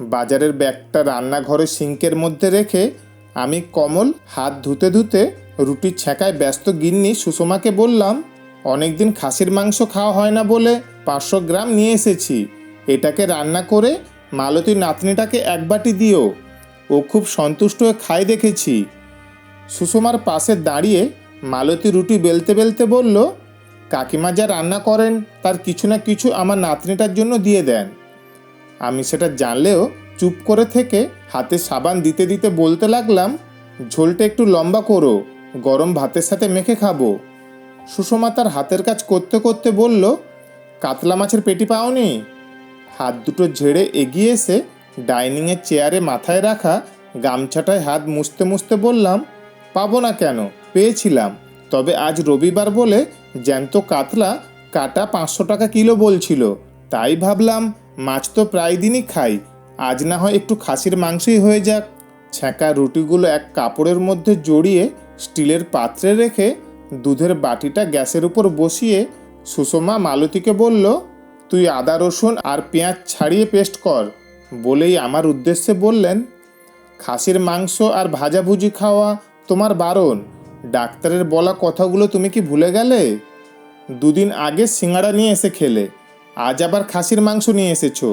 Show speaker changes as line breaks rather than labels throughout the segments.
বাজারের ব্যাগটা রান্নাঘরে সিঙ্কের মধ্যে রেখে আমি কমল হাত ধুতে ধুতে রুটির ছ্যাঁকায় ব্যস্ত গিন্নি সুষমাকে বললাম, অনেকদিন খাসির মাংস খাওয়া হয় না বলে পাঁচশো গ্রাম নিয়ে এসেছি। এটাকে রান্না করে মালতী নাতনিটাকে এক বাটি দিও। ও খুব সন্তুষ্ট হয়ে খাই দেখেছি। সুষমার পাশে দাঁড়িয়ে মালতী রুটি বেলতে বেলতে বলল, কাকিমা যা রান্না করেন তার কিছু না কিছু আমার নাতনিটার জন্য দিয়ে দেন। আমি সেটা জানলেও চুপ করে থেকে হাতে সাবান দিতে দিতে বলতে লাগলাম, ঝোলটা একটু লম্বা করো, গরম ভাতের সাথে মেখে খাব। সুষমা তার হাতের কাজ করতে করতে বলল, কাতলা মাছের পেটি পাওনি? হাত দুটো ঝেড়ে এগিয়ে এসে ডাইনিংয়ের চেয়ারে মাথায় রাখা গামছাটায় হাত মুছতে মুছতে বললাম, পাবো না কেন? পেয়েছিলাম। তবে আজ রবিবার বলে জ্যান্ত কাতলা কাটা পাঁচশো টাকা কিলো বলছিল। তাই ভাবলাম মাছ তো প্রায় দিনই খাই। আজ না হয় একটু খাসির মাংসই হয়ে যাক। ছ্যাঁকা রুটিগুলো এক কাপড়ের মধ্যে জড়িয়ে স্টিলের পাত্রে রেখে দুধের বাটিটা গ্যাসের উপর বসিয়ে সুষমা মালতীকে বলল, তুই আদা, রসুন আর পেঁয়াজ ছাড়িয়ে পেস্ট কর। বলেই আমার উদ্দেশ্যে বললেন, খাসির মাংস আর ভাজাভুজি খাওয়া তোমার বারণ। ডাক্তারের বলা কথাগুলো তুমি কি ভুলে গেলে? দুদিন আগে সিঙ্গাড়া নিয়ে এসে খেলে। আজ আবার খাসির মাংস নিয়ে এসেছ।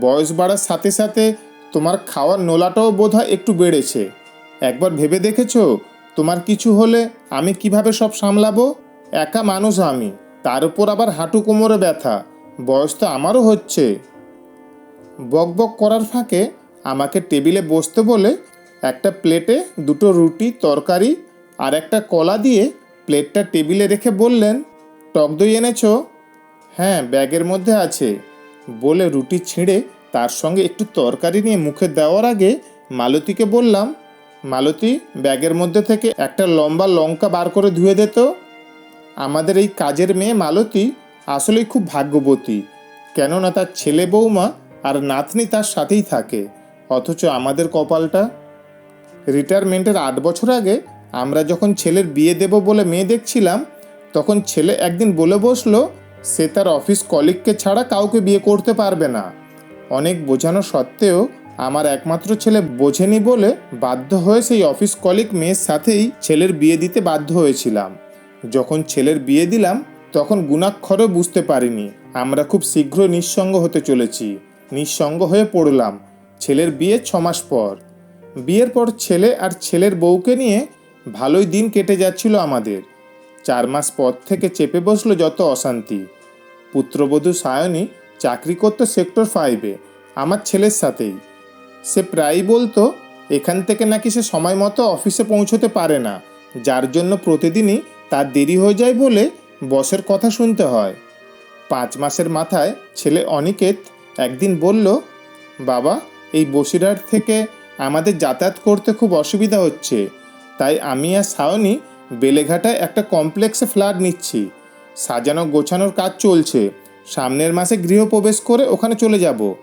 বয়স বাড়ার সাথে সাথে তোমার খাওয়ার নোলাটাও বোধহয় একটু বেড়েছে। একবার ভেবে দেখেছ? তোমার কিছু হলে আমি কীভাবে সব সামলাবো? একা মানুষ আমি, তার উপর আবার হাঁটু কোমরে ব্যথা, বয়স তো আমারও হচ্ছে। বক বক করার ফাঁকে আমাকে টেবিলে বসতে বলে একটা প্লেটে দুটো রুটি, তরকারি আর একটা কলা দিয়ে প্লেটটা টেবিলে রেখে বললেন, টক দই এনেছো? হ্যাঁ ব্যাগের মধ্যে আছে। বলে রুটি ছিঁড়ে তার সঙ্গে একটু তরকারি নিয়ে মুখে দেওয়ার আগে মালতীকে বললাম, মালতী, ব্যাগের মধ্যে থেকে একটা লম্বা লঙ্কা বার করে ধুয়ে দে তো। আমাদের এই কাজের মেয়ে মালতী আসলেই খুব ভাগ্যবতী। কেননা তার ছেলে বৌমা আর নাতনি তার সাথেই থাকে, অথচ আমাদের কপালটা। রিটায়ারমেন্টের আট বছর আগে আমরা যখন ছেলের বিয়ে দেব বলে মেয়ে দেখছিলাম, তখন ছেলে একদিন বলে বসল সে তার অফিস কলিগকে ছাড়া কাউকে বিয়ে করতে পারবে না। অনেক বোঝানো সত্ত্বেও আমার একমাত্র ছেলে বোঝেনি বলে বাধ্য হয়ে সেই অফিস কলিগ মেয়ের সাথেই ছেলের বিয়ে দিতে বাধ্য হয়েছিলাম। যখন ছেলের বিয়ে দিলাম, তখন গুণাক্ষরও বুঝতে পারিনি। আমরা খুব শীঘ্র নিঃসঙ্গ হতে চলেছি। নিঃসঙ্গ হয়ে পড়লাম। ছেলের বিয়ে ছমাস পর। বিয়ের পর ছেলে আর ছেলের বউকে নিয়ে ভালোই দিন কেটে যাচ্ছিল আমাদের। চার মাস পর থেকে চেপে বসল যত অশান্তি। পুত্রবধূ সায়নী চাকরি করতো সেক্টর ফাইভে আমার ছেলের সাথেই। সে প্রায়ই বলতো, এখান থেকে নাকি সে সময় মতো অফিসে পৌঁছতে পারে না। যার জন্য প্রতিদিনই তার দেরি হয়ে যায় বলে বসের কথা শুনতে হয়। পাঁচ মাসের মাথায় ছেলে অনিকেত একদিন বলল, বাবা, এই বসিরহাট থেকে আমাদের যাতায়াত করতে খুব অসুবিধা হচ্ছে। তাই আমি আর সায়নী বেলেঘাটায় একটা কমপ্লেক্সে ফ্ল্যাট নিচ্ছি। সাজানো গোছানোর কাজ চলছে। সামনের মাসে গৃহপ্রবেশ করে ওখানে চলে যাব।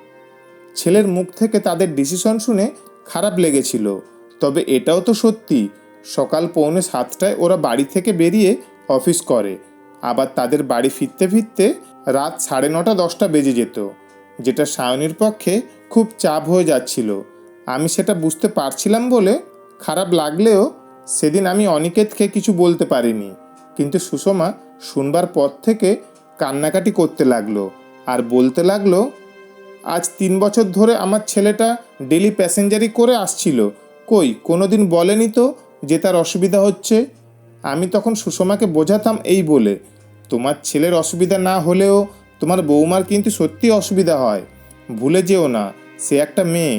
ছেলের মুখ থেকে তাদের ডিসিশন শুনে খারাপ লেগেছিল। তবে এটাও তো সত্যি, সকাল পৌনে সাতটায় ওরা বাড়ি থেকে বেরিয়ে অফিস করে। আবার তাদের বাড়ি ফিরতে ফিরতে রাত সাড়ে নটা দশটা বেজে যেত, যেটা সায়নীর পক্ষে খুব চাপ হয়ে যাচ্ছিল। আমি সেটা বুঝতে পারছিলাম বলে খারাপ লাগলেও সেদিন আমি অনিকেতকে কিছু বলতে পারিনি। কিন্তু সুষমা শুনবার পর থেকে কান্নাকাটি করতে লাগল আর বলতে লাগল, আজ তিন বছর ধরে আমার ছেলেটা ডেলি প্যাসেঞ্জারি করে আসছিল। কই কোনো দিন বলেনি তো যে তার অসুবিধা হচ্ছে? আমি তখন সুষমাকে বোঝাতাম এই বলে, তোমার ছেলের অসুবিধা না হলেও তোমার বৌমার কিন্তু সত্যি অসুবিধা হয়। ভুলে যেও না, সে একটা মেয়ে।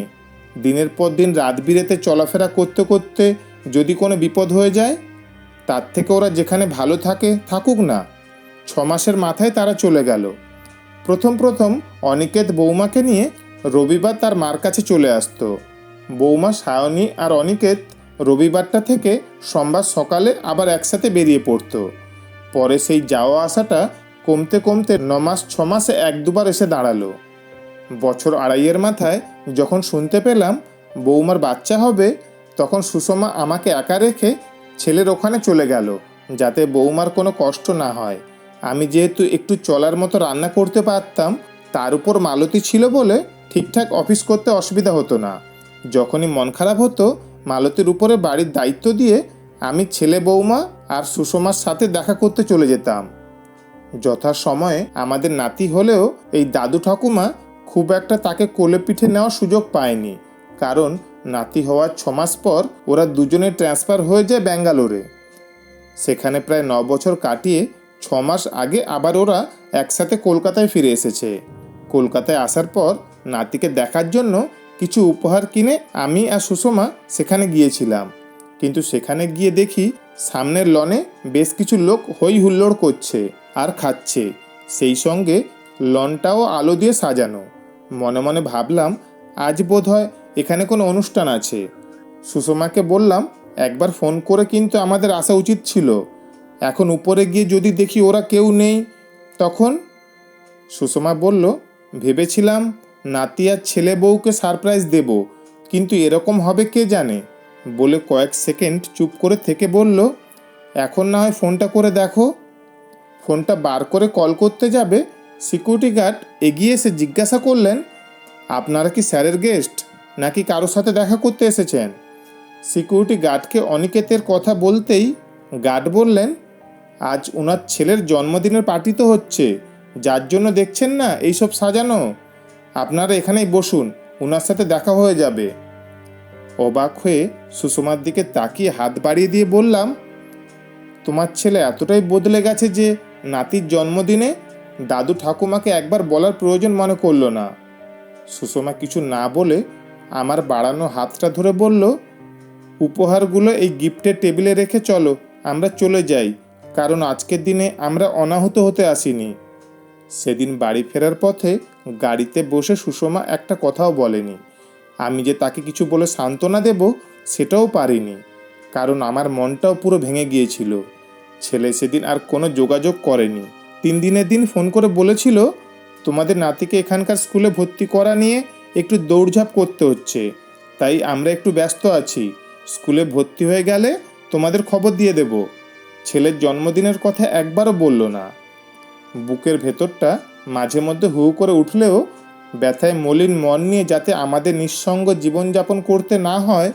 দিনের পর দিন রাত বিরেতে চলাফেরা করতে করতে যদি কোনো বিপদ হয়ে যায় তার থেকে ওরা যেখানে ভালো থাকে, থাকুক না। ছ মাসের মাথায় তারা চলে গেল। প্রথম প্রথম অনিকেত বৌমাকে নিয়ে রবিবার তার মার কাছে চলে আসতো। বৌমা সায়নী আর অনিকেত রবিবারটা থেকে সোমবার সকালে আবার একসাথে বেরিয়ে পড়তো। পরে সেই যাওয়া আসাটা কমতে কমতে ন মাস, ছ মাসে, এক দুবার এসে দাঁড়াল। বছর আড়াইয়ের মাথায় যখন শুনতে পেলাম বৌমার বাচ্চা হবে, তখন সুষমা আমাকে একা রেখে ছেলের ওখানে চলে গেল, যাতে বৌমার কোনো কষ্ট না হয়। আমি যেহেতু একটু চলার মতো রান্না করতে পারতাম, তার উপর মালতী ছিল বলে ঠিকঠাক অফিস করতে অসুবিধা হতো না। যখনই মন খারাপ হতো, মালতীর উপরে বাড়ির দায়িত্ব দিয়ে আমি ছেলে বৌমা আর সুষমার সাথে দেখা করতে চলে যেতাম। যথা সময়ে আমাদের নাতি হলেও এই দাদু ঠাকুমা খুব একটা তাকে কোলে পিঠে নেওয়ার সুযোগ পায়নি। কারণ নাতি হওয়ার ছমাস পর ওরা দুজনে ট্রান্সফার হয়ে যায় ব্যাঙ্গালোরে। সেখানে প্রায় ন বছর কাটিয়ে ছ মাস আগে আবার ওরা একসাথে কলকাতায় ফিরে এসেছে। কলকাতায় আসার পর নাতিকে দেখার জন্য কিছু উপহার কিনে আমি আর সুষমা সেখানে গিয়েছিলাম। কিন্তু সেখানে গিয়ে দেখি সামনের লনে বেশ কিছু লোক হই হুল্লোড় করছে আর খাচ্ছে। সেই সঙ্গে লনটাও আলো দিয়ে সাজানো। মনে মনে ভাবলাম, আজ বোধ হয় এখানে কোনো অনুষ্ঠান আছে। সুষমাকে বললাম, একবার ফোন করে কিন্তু আমাদের আসা উচিত ছিল। এখন উপরে গিয়ে যদি দেখি ওরা কেউ নেই, তখন? সুষমা বলল, ভেবেছিলাম নাতি আর ছেলে বউকে সারপ্রাইজ দেব, কিন্তু এরকম হবে কে জানে? বলে কয়েক সেকেন্ড চুপ করে থেকে বলল, এখন না হয় ফোনটা করে দেখো। ফোনটা বার করে কল করতে যাবে, সিকিউরিটি গার্ড এগিয়ে এসে জিজ্ঞাসা করলেন, আপনারা কি স্যারের গেস্ট? নাকি কারোর সাথে দেখা করতে এসেছেন? সিকিউরিটি গার্ডকে অনিকেতের কথা বলতেই গার্ড বললেন, আজ ওনার ছেলের জন্মদিনের পার্টি তো হচ্ছে, যার জন্য দেখছেন না এইসব সাজানো? আপনারা এখানেই বসুন ওনার সাথে দেখা হয়ে যাবে। অবাক হয়ে সুষমার দিকে তাকিয়ে হাত বাড়িয়ে দিয়ে বললাম, তোমার ছেলে এতটাই বদলে গেছে যে নাতির জন্মদিনে দাদু ঠাকুমাকে একবার বলার প্রয়োজন মনে করল না। সুষমা কিছু না বলে আমার বাড়ানো হাতটা ধরে বলল, উপহারগুলো এই গিফটের টেবিলে রেখে চলো, আমরা চলে যাই, কারণ আজকের দিনে আমরা অনাহত হতে আসিনি সেদিন বাড়ি ফেরার পথে গাড়িতে বসে সুষমা একটা কথাও বলেনি। আমি যে তাকে কিছু বলে সান্ত্বনা দেব, সেটাও পারিনি, কারণ আমার মনটাও পুরো ভেঙে গিয়েছিল। ছেলে সেদিন আর কোনো যোগাযোগ করেনি। তিন দিনের দিন ফোন করে বলেছিল, তোমাদের নাতিকে এখানকার স্কুলে ভর্তি করা নিয়ে একটু দৌড়ঝাঁপ করতে হচ্ছে। তাই আমরা একটু ব্যস্ত আছি। স্কুলে ভর্তি হয়ে গেলে তোমাদের খবর দিয়ে দেব। ছেলের জন্মদিনের কথা একবারও বলল না। বুকের ভেতরটা মাঝে মধ্যে হু করে উঠলেও ব্যথায় মলিন মন নিয়ে যাতে আমাদের নিঃসঙ্গ জীবনযাপন করতে না হয়,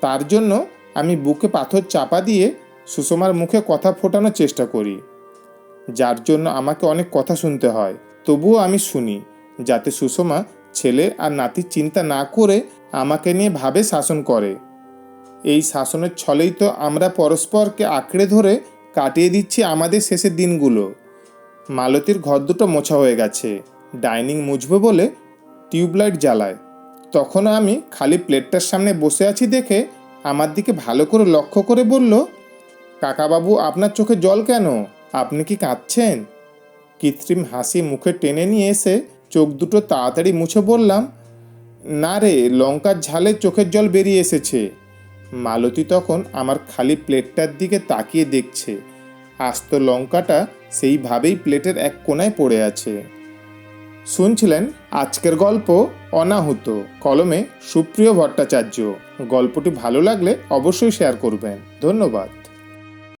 তার জন্য আমি বুকে পাথর চাপা দিয়ে সুষমার মুখে কথা ফোটানোর চেষ্টা করি। যার জন্য আমাকে অনেক কথা শুনতে হয়। তবুও আমি শুনি, যাতে সুষমা ছেলে আর নাতির চিন্তা না করে আমাকে নিয়ে ভাবে শাসন করে। এই শাসনের ছলেই তো আমরা পরস্পরকে আঁকড়ে ধরে কাটিয়ে দিচ্ছি আমাদের শেষের দিনগুলো। মালতীর ঘর দুটো মোছা হয়ে গেছে। ডাইনিং মুছবে বলে টিউবলাইট জ্বালায়। তখনও আমি খালি প্লেটটার সামনে বসে আছি দেখে আমার দিকে ভালো করে লক্ষ্য করে বলল, কাকাবাবু, আপনার চোখে জল কেন? আপনি কি কাঁদছেন? কৃত্রিম হাসি মুখে টেনে নিয়ে এসে চোখ দুটো তাড়াতাড়ি মুছে বললাম, না রে, লঙ্কার ঝালে চোখের জল বেরিয়ে এসেছে। মালতী তখন আমার খালি প্লেটটার দিকে তাকিয়ে দেখছে। আস্ত লঙ্কাটা সেইভাবেই প্লেটের এক কোনায় পড়ে আছে। শুনছিলেন আজকের গল্প? অনাহুত। কলমে সুপ্রিয় ভট্টাচার্য। গল্পটি ভালো লাগলে অবশ্যই শেয়ার করবেন। ধন্যবাদ।